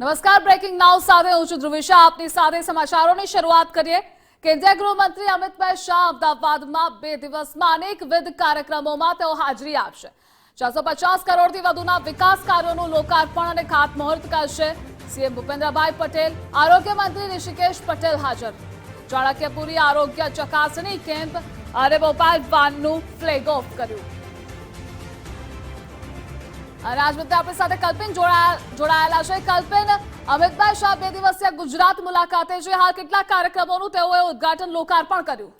નમસ્કાર બ્રેકિંગ નાઉ સાથે હું છું ધ્રુવિશા. આપની સાથે સમાચારોની શરૂઆત કરીએ. કેન્દ્રીય ગૃહમંત્રી અમિતભાઈ શાહ અમદાવાદમાં બે દિવસમાં અનેકવિધ કાર્યક્રમોમાં તેઓ હાજરી આપશે. ચારસો પચાસ કરોડથી વધુના વિકાસ કાર્યોનું લોકાર્પણ અને ખાતમુહૂર્ત કરશે. સીએમ ભૂપેન્દ્રભાઈ પટેલ, આરોગ્ય મંત્રી ઋષિકેશ પટેલ હાજર. ચાણક્યપુરી આરોગ્ય ચકાસણી કેમ્પ અને મોબાઈલ વાનનું ફ્લેગ ઓફ કર્યું. આજ આપણી સાથે કલ્પિન જોડાયા- જોડાયેલા છે. કલ્પિન, અમિતભાઈ શાહ, બે દિવસીય ગુજરાત મુલાકાતે છે. હાલ કેટલા કાર્યક્રમોનું તેઓએ ઉદ્ઘાટન લોકાર્પણ કર્યું?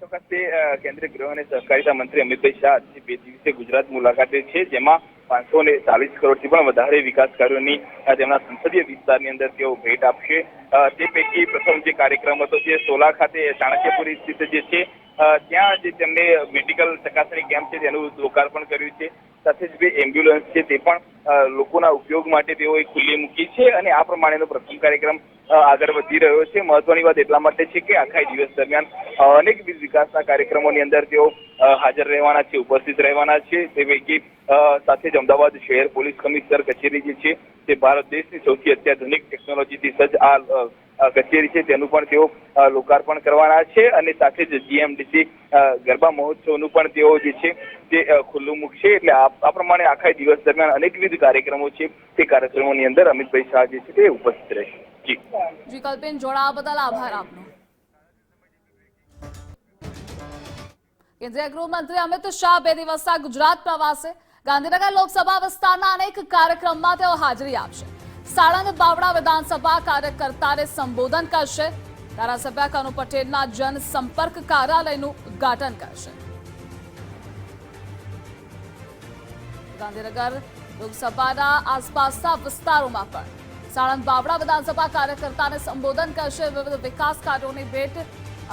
ચોક્કસથી કેન્દ્રીય ગૃહ અને સહકારિતા મંત્રી અમિતભાઈ શાહ બે દિવસીય ગુજરાત મુલાકાતે છે, જેમાં પાંચસો ને ચાલીસ કરોડથી પણ વધારે વિકાસ કાર્યોની તેમના સંસદીય વિસ્તારની અંદર તેઓ ભેટ આપશે. તે પૈકી પ્રથમ જે કાર્યક્રમ હતો જે સોલા ખાતે ચાણક્યપુરી સ્થિત જે છે ત્યાં જે તેમને મેડિકલ ચકાસણી કેમ્પ છે તેનું લોકાર્પણ કર્યું છે. સાથે જ બે એમ્બ્યુલન્સ છે તે પણ લોકોના ઉપયોગ માટે તેઓએ ખુલ્લી મૂકી છે અને આ પ્રમાણેનો પ્રથમ કાર્યક્રમ આગળ વધી રહ્યો છે. મહત્વની વાત એટલા માટે છે કે આખા દિવસ દરમિયાન અનેકવિધ વિકાસના કાર્યક્રમોની અંદર તેઓ હાજર રહેવાના છે, ઉપસ્થિત રહેવાના છે. તે પૈકી સાથે જ અમદાવાદ શહેર પોલીસ કમિશનર કચેરી જે છે, તે ભારત દેશની સૌથી અત્યાધુનિક ટેકનોલોજીથી સજ્જ આ કચેરી છે. તેનું પણ તેઓ લોકાર્પણ કરવાના છે અને સાથે જ જીએમડીસી ગરબા મહોત્સવનું પણ તેઓ જે છે તે ખુલ્લું મૂકશે. એટલે આ પ્રમાણે આખા દિવસ દરમિયાન અનેકવિધ કાર્યક્રમો છે, તે કાર્યક્રમોની અંદર અમિતભાઈ શાહ જે છે તે ઉપસ્થિત રહેશે જી. જી કલ્પેન જોડાવા બદલ આભાર આપનો. કેન્દ્રીય ગૃહમંત્રી અમિત શાહ બે દિવસના ગુજરાત પ્રવાસે ગાંધીનગર લોકસભા વિસ્તારના અનેક કાર્યક્રમમાં તેઓ હાજરી આપશે. સાળંગ બાવડા વિધાનસભા કાર્યકર્તાને સંબોધન કરશે. ધારાસભ્ય કનુ પટેલના જનસંપર્ક કાર્યાલયનું ઉદ્ઘાટન કરશે. ગાંધીનગર લોકસભાના આસપાસના વિસ્તારોમાં પણ. સાણંદ બાવડા વિધાનસભા કાર્યકર્તાને સંબોધન કરશે વિવિધ વિકાસ કાર્યોની ભેટ.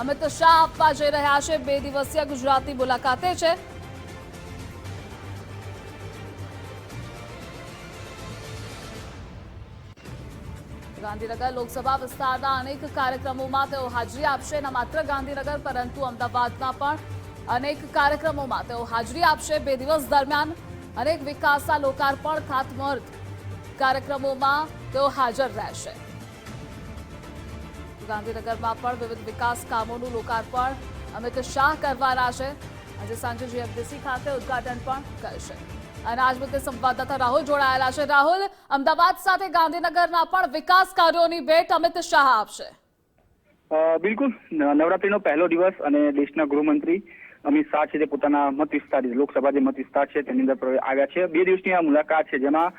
અમિત શાહ આપવા જઈ રહ્યા છે. બે દિવસીય ગુજરાતની મુલાકાતે છે. ગાંધીનગર લોકસભા વિસ્તારના અનેક કાર્યક્રમોમાં તેઓ હાજરી આપશે. ન માત્ર ગાંધીનગર, પરંતુ અમદાવાદના પણ અનેક કાર્યક્રમોમાં તેઓ હાજરી આપશે. બે દિવસ દરમિયાન અનેક વિકાસના લોકાર્પણ ખાતમુહૂર્ત કાર્યક્રમોમાં તેઓ હાજર રહેશે. ગાંધીનગરમાં પણ વિવિધ વિકાસ કામોનું લોકાર્પણ અમિત શાહ કરવાના છે. આજે સાંજે જીએમડીસી ખાતે ઉદઘાટન પણ કરશે. અને આજ મુદ્દે સંવાદદાતા રાહુલ જોડાયેલા છે. રાહુલ, અમદાવાદ સાથે ગાંધીનગરના પણ વિકાસ કાર્યોની ભેટ અમિત શાહ આપશે. બિલકુલ. નવરાત્રીનો પહેલો દિવસ અને દેશના ગૃહમંત્રી અમિત શાહ છે તે પોતાના મત વિસ્તાર લોકસભા જે મત વિસ્તાર છે તેની અંદર આવ્યા છે. બે દિવસની આ મુલાકાત છે જેમાં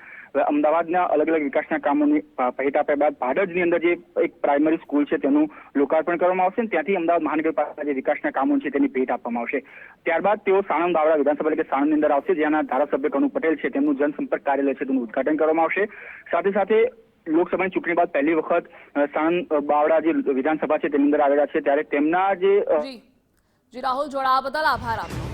અમદાવાદના અલગ અલગ વિકાસના કામોની ભેટ આપ્યા બાદ ભાડજની અંદર જે એક પ્રાઇમરી સ્કૂલ છે તેનું લોકાર્પણ કરવામાં આવશે ત્યાંથી અમદાવાદ મહાનગરપાલિકા જે વિકાસના કામો છે તેની ભેટ આપવામાં આવશે. ત્યારબાદ તેઓ સાણંદ બાવડા વિધાનસભા એટલે સાણંદની અંદર આવશે, જ્યાંના ધારાસભ્ય કનુ પટેલ છે, તેમનું જનસંપર્ક કાર્યાલય છે તેનું ઉદઘાટન કરવામાં આવશે. સાથે સાથે લોકસભાની ચૂંટણી બાદ પહેલી વખત સાણંદ બાવડા જે વિધાનસભા છે તેની અંદર આવેલા છે, ત્યારે તેમના જે જી. જી રાહુલ જોડાવા બદલ આભાર આપનો.